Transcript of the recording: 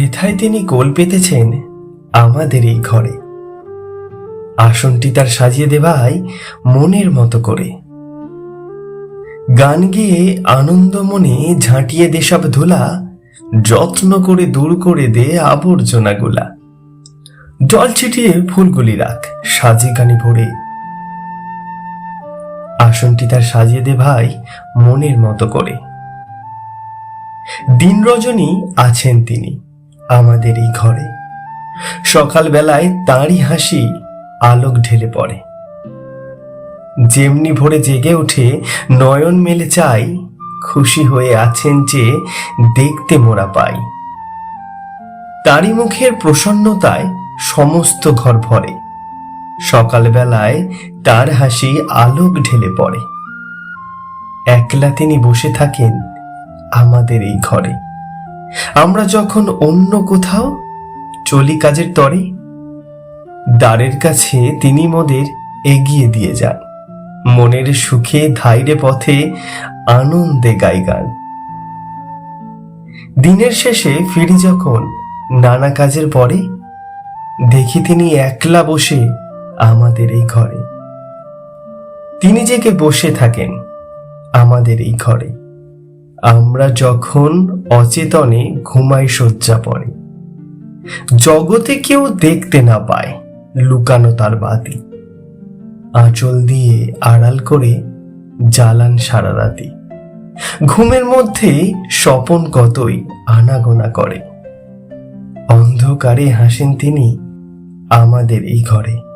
হেথায় তিনি কোল পেতেছেন আমাদের এই ঘরে। আসনটি তার সাজিয়ে দেবাই মনের মতো করে। গান গেয়ে আনন্দ মনে ঝাঁটিয়ে দে সব ধুলা, যত্ন করে দূর করে দে আবর্জনাগুলা। জল ছিটিয়ে ফুলগুলি রাখ সাজে গানি ভরে আসনটি তার সাজিয়ে দে ভাই মনের মতো করে। দিন রজনী আছেন তিনি আমাদের এই ঘরে। সকালবেলায় তাঁরই হাসি আলোক ঢেলে পড়ে। যেমনি ভোরে জেগে উঠে নয়ন মেলে চাই খুশি হয়ে আছেন যে দেখতে মোরা পাই। তারই মুখের প্রসন্নতায় সমস্ত ঘর ভরে। সকালবেলায় তার হাসি আলোক ঢেলে পড়ে। একলা তিনি বসে থাকেন আমাদের এই ঘরে। আমরা যখন অন্য কোথাও চলি কাজের তরে, দ্বারের কাছে তিনি মোদের এগিয়ে দিয়ে যান। মনের সুখে ধাইরে পথে আনন্দে গাই গান। দিনের শেষে ফিরি যখন নানা কাজের পরে, দেখি তিনি একলা বসে আমাদের এই ঘরে। তিনি জেগে বসে থাকেন আমাদের এই ঘরে। আমরা যখন অচেতনে ঘুমাই, শয্যা পড়ে। জগতে কেউ দেখতে না পায় লুকানো তার বাতি। আঁচল দিয়ে আড়াল করে জ্বালান সারা রাতি। ঘুমের মধ্যে স্বপন কতই আনাগোনা করে। অন্ধকারে হাসেন তিনি আমাদের এই ঘরে।